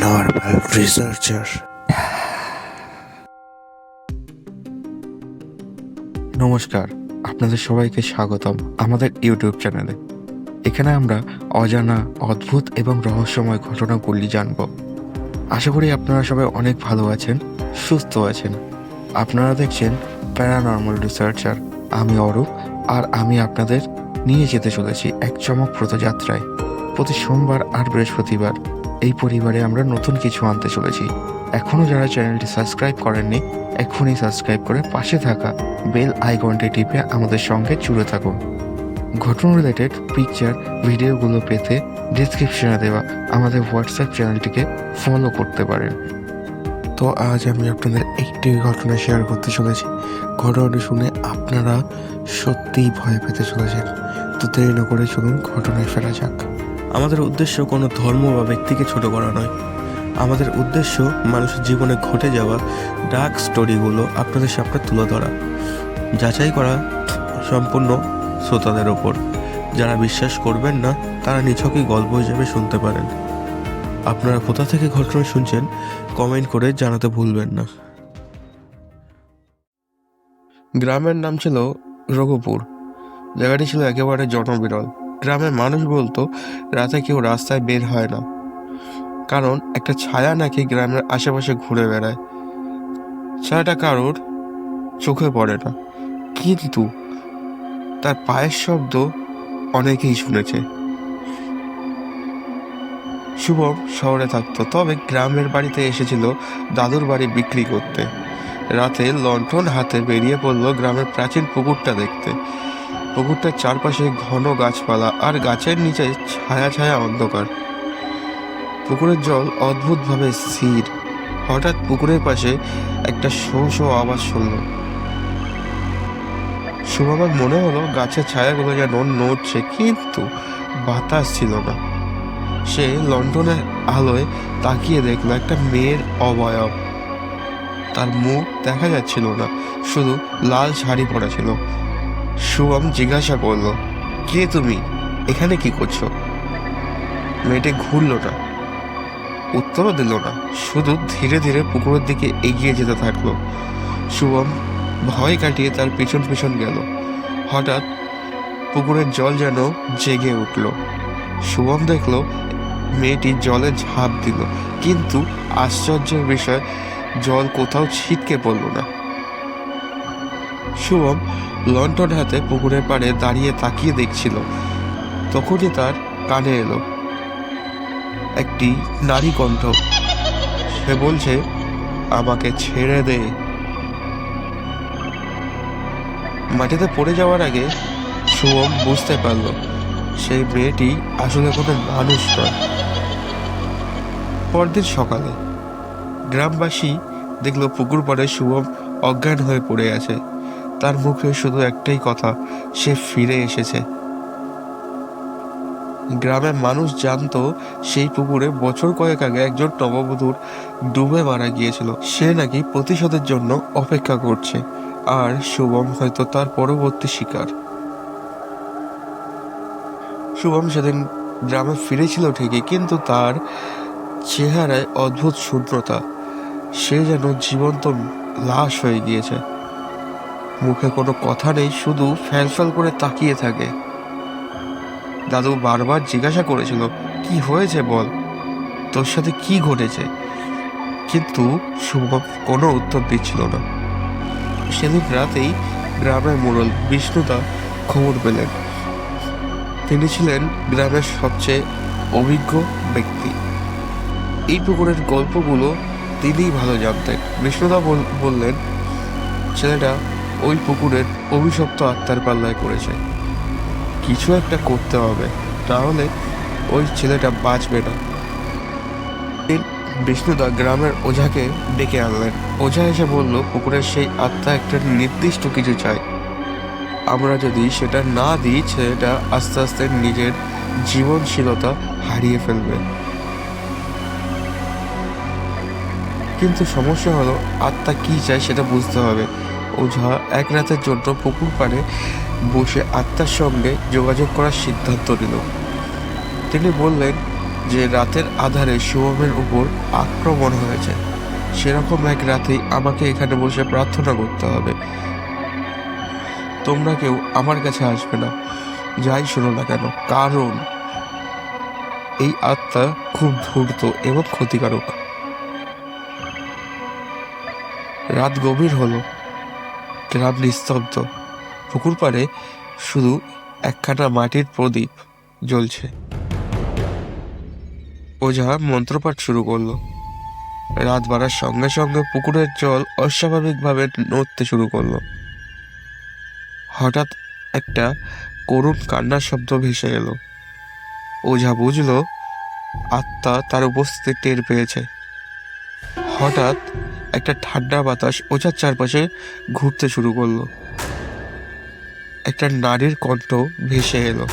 normal researcher. নমস্কার, আপনাদের সবাইকে স্বাগতম আমাদের ইউটিউব চ্যানেলে। এখানে আমরা অজানা, অদ্ভুত এবং রহস্যময় ঘটনাগুলি জানব। আশা করি আপনারা সবাই অনেক ভালো আছেন, সুস্থ আছেন। আপনারা দেখছেন প্যারানর্মাল রিসার্চার আমি অরূপ, আর আমি আপনাদের নিয়ে যেতে চলেছি এক চমকপ্রদ যাত্রায়। প্রতি সোমবার আর বৃহস্পতিবার এই পরিবারে আমরা নতুন কিছু আনতে চলেছি। এখনও যারা চ্যানেলটি সাবস্ক্রাইব করেননি, এখনই সাবস্ক্রাইব করে পাশে থাকা বেল আইকনটি টিপে আমাদের সঙ্গে জুড়ে থাকুন। ঘটনা রিলেটেড পিকচার ভিডিওগুলো পেতে ডিসক্রিপশনে দেওয়া আমাদের হোয়াটসঅ্যাপ চ্যানেলটিকে ফলো করতে পারেন। তো আজ আমি আপনাদের একটি ঘটনা শেয়ার করতে চলেছি। ঘটনাটি শুনে আপনারা সত্যিই ভয় পেতে চলেছেন। তো দেরি না করে চলুন, ঘটনায় ফেরা যাক। আমাদের উদ্দেশ্য কোনো ধর্ম বা ব্যক্তিকে ছোট করা নয়। আমাদের উদ্দেশ্য মানুষের জীবনে ঘটে যাওয়া ডার্ক স্টোরিগুলো আপনাদের সামনে তুলে ধরা। যাচাই করা সম্পূর্ণ শ্রোতাদের ওপর। যারা বিশ্বাস করবেন না, তারা নিছকই গল্প হিসেবে শুনতে পারেন। আপনারা কোথা থেকে ঘটনা শুনছেন কমেন্ট করে জানাতে ভুলবেন না। গ্রামের নাম ছিল রঘুপুর। জায়গাটি ছিল একেবারে জনবিরল। গ্রামের মানুষ বলতো, রাতে কেউ রাস্তায় বের হয় না। কারণ একটা ছায়া নাকি গ্রামের আশেপাশে ঘুরে বেড়ায়। ছায়াটা কারোর চোখে পড়ে না। কিন্তু তার পায়ের শব্দ অনেকেই শুনেছে। শুভম শহরে থাকতো, তবে গ্রামের বাড়িতে এসেছিল দাদুর বাড়ি বিক্রি করতে। রাতে লণ্ঠন হাতে বেরিয়ে পড়ল গ্রামের প্রাচীন পুকুরটা দেখতে। পুকুরটার চারপাশে ঘন গাছপালা আর গাছের নিচে ছায়া ছায়া অন্ধকার। পুকুরের জল অদ্ভুতভাবে স্থির। হঠাৎ পুকুরের পাশে একটা শো শো আওয়াজ শুনল। শুভবার মনে হলো গাছের ছায়াগুলো যেন নড়ছে, কিন্তু বাতাস ছিল না। সে লন্ডনের আলোয় তাকিয়ে দেখল একটা মেয়ের অবয়ব। তার মুখ দেখা যাচ্ছিল না, শুধু লাল শাড়ি পরা ছিল। শুভম জিজ্ঞাসা করল, কে তুমি? এখানে কি করছ? মেয়েটি ঘুরলো না। উত্তরও দিল না। শুধু ধীরে ধীরে পুকুরের দিকে এগিয়ে যেতে থাকল। শুভম ভয় কাটিয়ে তার পিছন পিছন গেল। হঠাৎ পুকুরের জল যেন জেগে উঠল। শুভম দেখল, মেয়েটি জলে ঝাঁপ দিল। কিন্তু আশ্চর্যের বিষয়, জল কোথাও ছিটকে পড়ল না। শুভম লন্ঠন হাতে পুকুরের পাড়ে দাঁড়িয়ে তাকিয়ে দেখছিল। তখনই তার কানে এলো একটি নারী কণ্ঠ। সে বলছে, আমাকে ছেড়ে দে। মাটিতে পড়ে যাওয়ার আগে শুভম বুঝতে পারল, সেই মেয়েটি আসলে কোনো মানুষ নয়। পরদিন সকালে গ্রামবাসী দেখল পুকুর পাড়ে শুভম অজ্ঞান হয়ে পড়ে আছে। তার মুখে শুধু একটাই কথা, সে ফিরে এসেছে। গ্রামের মানুষ জানতো, সেই পুকুরে বছর কয়েক আগে একজন নববধূর ডুবে মারা গিয়েছিল। সে নাকি প্রতিশোধের জন্য অপেক্ষা করছে, আর শুভম হয়তো তার পরবর্তী শিকার। শুভম সেদিন গ্রামে ফিরেছিল ঠিকই, কিন্তু তার চেহারায় অদ্ভুত শূন্যতা। সে যেন জীবন্ত লাশ হয়ে গিয়েছে। মুখে কোনো কথা নেই, শুধু ফ্যালফ্যাল করে তাকিয়ে থাকে। দাদু বারবার জিজ্ঞাসা করেছিল, কি হয়েছে বল? তোর সাথে কি ঘটেছে? কিন্তু শুভম কোনো উত্তর দিচ্ছিল না। সেদিন রাতেই গ্রামের মোড়ল বিষ্ণুদা খবর পেলেন। তিনি ছিলেন গ্রামের সবচেয়ে অভিজ্ঞ ব্যক্তি। এই পুকুরের গল্পগুলো তিনিই ভালো জানতেন। বিষ্ণুদা বললেন, ছেলেটা ওই পুকুরের অভিশপ্ত আত্মার পাল্লায় করেছে কিছু একটা করতে হবে, তাহলে ওই ছেলেটা বাঁচবে না। বিষ্ণুদা গ্রামের ওঝাকে ডেকে আনলেন। ওঝা এসে বলল, পুকুরের সেই আত্মা একটা নির্দিষ্ট কিছু চায় আমরা যদি সেটা না দিই, ছেলেটা আস্তে আস্তে নিজের জীবনশীলতা হারিয়ে ফেলবে। কিন্তু সমস্যা হলো, আত্মা কি চায় সেটা বুঝতে হবে। ওঝা এক রাতের জন্য পুকুর পাড়ে বসে আত্মার সঙ্গে যোগাযোগ করার সিদ্ধান্ত নিল। তিনি বললেন যে রাতের আধারে শুভমের উপর আক্রমণ হয়েছে। সেরকম এক রাতেই আমাকে এখানে বসে প্রার্থনা করতে হবে। তোমরা কেউ আমার কাছে আসবে না। যাই শোনো না কেন, কারণ এই আত্মা খুব ধূর্ত এবং ক্ষতিকারক। রাত গভীর হলো। গ্রাম নিস্তব্ধ। পুকুর পাড়ে শুধু একখানা মাটির প্রদীপ জ্বলছে। ওঝা মন্ত্রপাঠ শুরু করল। রাত বাড়ার সঙ্গে সঙ্গে পুকুরের জল অস্বাভাবিকভাবে নড়তে শুরু করল। হঠাৎ একটা করুণ কান্নার শব্দ ভেসে এলো। ওঝা বুঝলো, আত্মা তার উপস্থিতি টের পেয়েছে। হঠাৎ একটা ঠান্ডা বাতাস ওঝার চারপাশে ঘুরতে শুরু করল। একটা নারীর কণ্ঠ ভেসে এলো।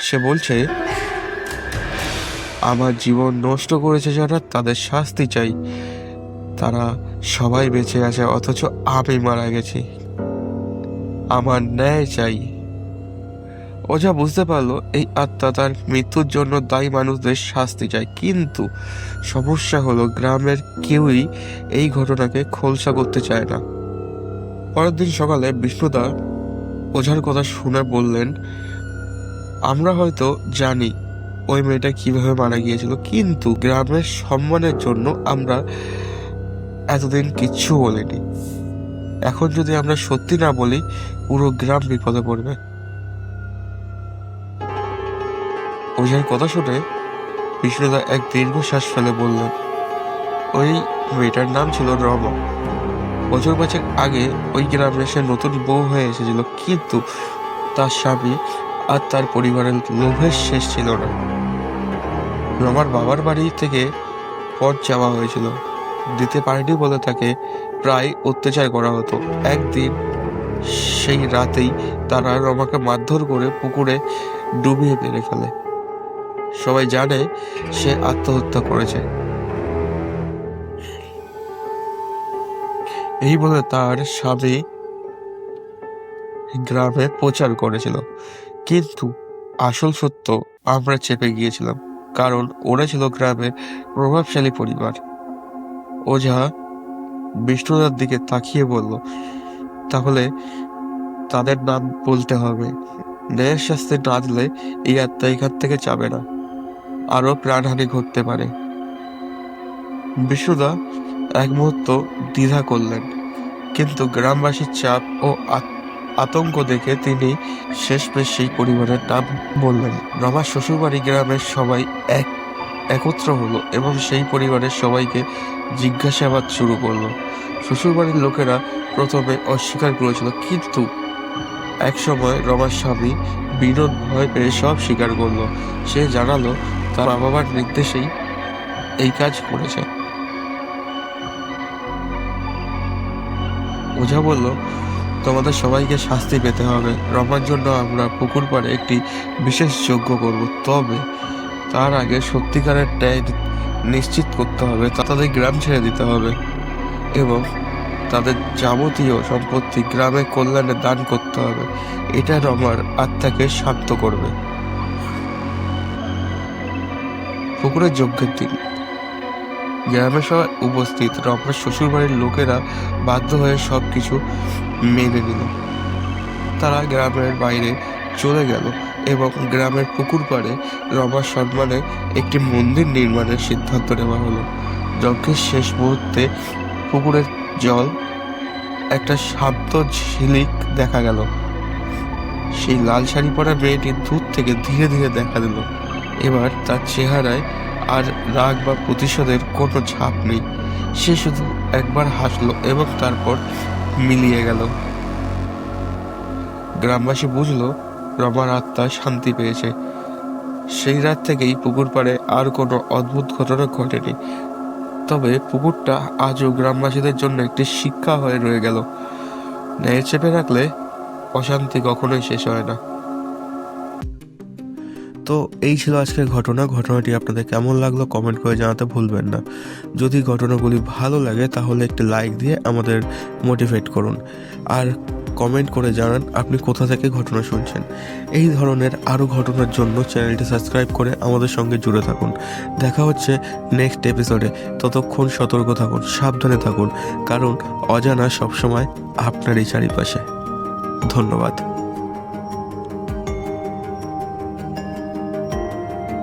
সে বলছে, আমার জীবন নষ্ট করেছে যারা, তাদের শাস্তি চাই। তারা সবাই বেঁচে আছে, অথচ আমি মারা গেছি। আমার ন্যায় চাই। ওঝা বুঝতে পারল, এই আত্মা তার মৃত্যুর জন্য দায়ী মানুষদের শাস্তি চায়। কিন্তু সমস্যা হলো, গ্রামের কেউই এই ঘটনাকে খোলসা করতে চায় না। পরের দিন সকালে বিষ্ণুদা ওঝার কথা শুনে বললেন, আমরা হয়তো জানি ওই মেয়েটা কীভাবে মারা গিয়েছিল, কিন্তু গ্রামের সম্মানের জন্য আমরা এতদিন কিচ্ছু বলিনি। এখন যদি আমরা সত্যি না বলি, পুরো গ্রাম বিপদে পড়বে। ওঝার কথা শুনে বিষ্ণুদা এক দীর্ঘশ্বাস ফেলে বললেন, ওই মেয়েটার নাম ছিল রমা। বছর পাঁচেক আগে ওই গ্রামে সে নতুন বউ হয়ে এসেছিল। কিন্তু তার স্বামী আর তার পরিবারের লোভের শেষ ছিল না। রমার বাবার বাড়ি থেকে পথ চাওয়া হয়েছিল। দিতে পারেনি বলে তাকে প্রায় অত্যাচার করা হতো। একদিন সেই রাতেই তারা রমাকে মারধর করে পুকুরে ডুবিয়ে মেরে ফেলে। সবাই জানে সে আত্মহত্যা করেছে। এই বলে তার স্বামী গ্রামে প্রচার করেছিল। কিন্তু আসল সত্য, আমরা চেপে গিয়েছিলাম, কারণ ওরা ছিল গ্রামের প্রভাবশালী পরিবার। ওঝা বিষ্ণুদার দিকে তাকিয়ে বলল, তাহলে তাদের নাম বলতে হবে। ন্যায়ের শাস্তি না দিলে এই আত্মা এখান থেকে যাবে না। আরও প্রাণহানি ঘটতে পারে। বিশুদা এক মুহূর্ত দ্বিধা করলেন, কিন্তু গ্রামবাসীর চাপ ও আতঙ্ক দেখে তিনি শেষমেশ সেই পরিবারের নাম বললেন। রমার শ্বশুরবাড়ি গ্রামের সবাই এক, একত্র হলো এবং সেই পরিবারের সবাইকে জিজ্ঞাসাবাদ শুরু করল। শ্বশুরবাড়ির লোকেরা প্রথমে অস্বীকার করেছিল, কিন্তু একসময় রমার স্বামী বিনোদ ভয় পেয়ে সব স্বীকার করল। সে জানালো তার বাবার নির্দেশেই এই কাজ করেছে। ওঝা বলল, তোমাদের সবাইকে শাস্তি পেতে হবে। রমার জন্য আমরা পুকুর পাড়ে একটি বিশেষ যজ্ঞ করব। তবে তার আগে সত্যিকারের ট্যাগ নিশ্চিত করতে হবে। তাদের গ্রাম ছেড়ে দিতে হবে এবং তাদের যাবতীয় সম্পত্তি গ্রামে কল্যাণে দান করতে হবে। এটা রমার আত্মাকে শান্ত করবে। পুকুরের যজ্ঞের দিন। গ্রামের সবাই উপস্থিত। রমার শ্বশুরবাড়ির লোকেরা বাধ্য হয়ে সব কিছু মেনে নিল। তারা গ্রামের বাইরে চলে গেল এবং গ্রামের পুকুর পাড়ে রমার সম্মানে একটি মন্দির নির্মাণের সিদ্ধান্ত নেওয়া হলো। যজ্ঞের শেষ মুহূর্তে পুকুরের জল একটা শান্ত ঝিলিক দেখা গেল। সেই লাল শাড়ি পরা মেয়েটি দূর থেকে ধীরে ধীরে দেখা দিল। এবার তার চেহারায় আর রাগ বা প্রতিশোধের কোনো ছাপ নেই। সে শুধু একবার হাসলো এবং তারপর মিলিয়ে গেল। গ্রামবাসী বুঝলো রমার আত্মা শান্তি পেয়েছে। সেই রাত থেকেই পুকুর পাড়ে আর কোনো অদ্ভুত ঘটনা ঘটেনি। তবে পুকুরটা আজও গ্রামবাসীদের জন্য একটি শিক্ষা হয়ে রয়ে গেল। ন্যায় চেপে রাখলে অশান্তি কখনোই শেষ হয় না। তো এই ছিল আজকের ঘটনা। ঘটনাটি আপনাদের কেমন লাগল কমেন্ট করে জানাতে ভুলবেন না। যদি ঘটনাগুলি ভালো লাগে তাহলে একটি লাইক দিয়ে আমাদের মোটিভেট করুন। আর কমেন্ট করে জানান আপনি কোথা থেকে ঘটনা শুনছেন। এই ধরনের আরও ঘটনার জন্য চ্যানেলটি সাবস্ক্রাইব করে আমাদের সঙ্গে জুড়ে থাকুন। দেখা হচ্ছে নেক্সট এপিসোডে। ততক্ষণ সতর্ক থাকুন, সাবধানে থাকুন, কারণ অজানা সবসময় আপনারই চারিপাশে। ধন্যবাদ।